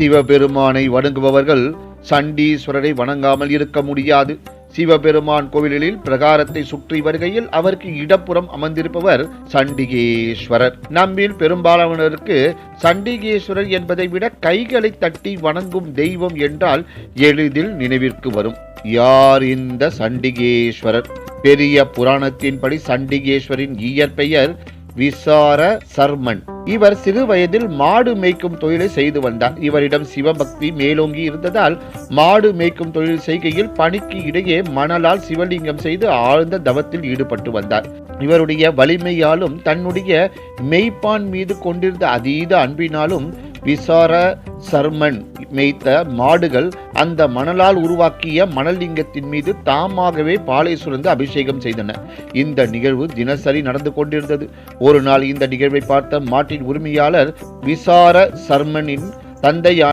சிவபெருமானை வணங்குபவர்கள் சண்டீஸ்வரரை வணங்காமல் இருக்க முடியாது. சிவபெருமான் கோவில்களில் பிரகாரத்தை சுற்றி வருகையில் அவருக்கு இடப்புறம் அமர்ந்திருப்பவர் சண்டிகேஸ்வரர். நம்மில் பெரும்பாலானவருக்கு சண்டிகேஸ்வரர் என்பதை விட கைகளை தட்டி வணங்கும் தெய்வம் என்றால் எளிதில் நினைவிற்கு வரும். யார் இந்த சண்டிகேஸ்வரர்? பெரிய புராணத்தின்படி சண்டிகேஸ்வரின் இயற்பெயர் விசார சர்மன். இவர் சிறு வயதில் மாடு மேய்க்கும் தொழிலை செய்து வந்தார். இவரிடம் சிவபக்தி மேலோங்கி இருந்ததால் மாடு மேய்க்கும் தொழில் செய்கையில் பணிக்கு இடையே மணலால் சிவலிங்கம் செய்து ஆழ்ந்த தவத்தில் ஈடுபட்டு வந்தார். இவருடைய வலிமையாலும் தன்னுடைய மெய்ப்பான் மீது கொண்டிருந்த அதீத அன்பினாலும் விசார சர்மன் மேய்த்த மாடுகள் அந்த மணலால் உருவாக்கிய மணலிங்கத்தின் மீது தாமாகவே பாலை சுரந்து அபிஷேகம் செய்தன. இந்த நிகழ்வு தினசரி நடந்து கொண்டிருந்தது. ஒரு நாள் இந்த நிகழ்வை பார்த்த மாட்டின் உரிமையாளர் விசார சர்மனின் தந்தையான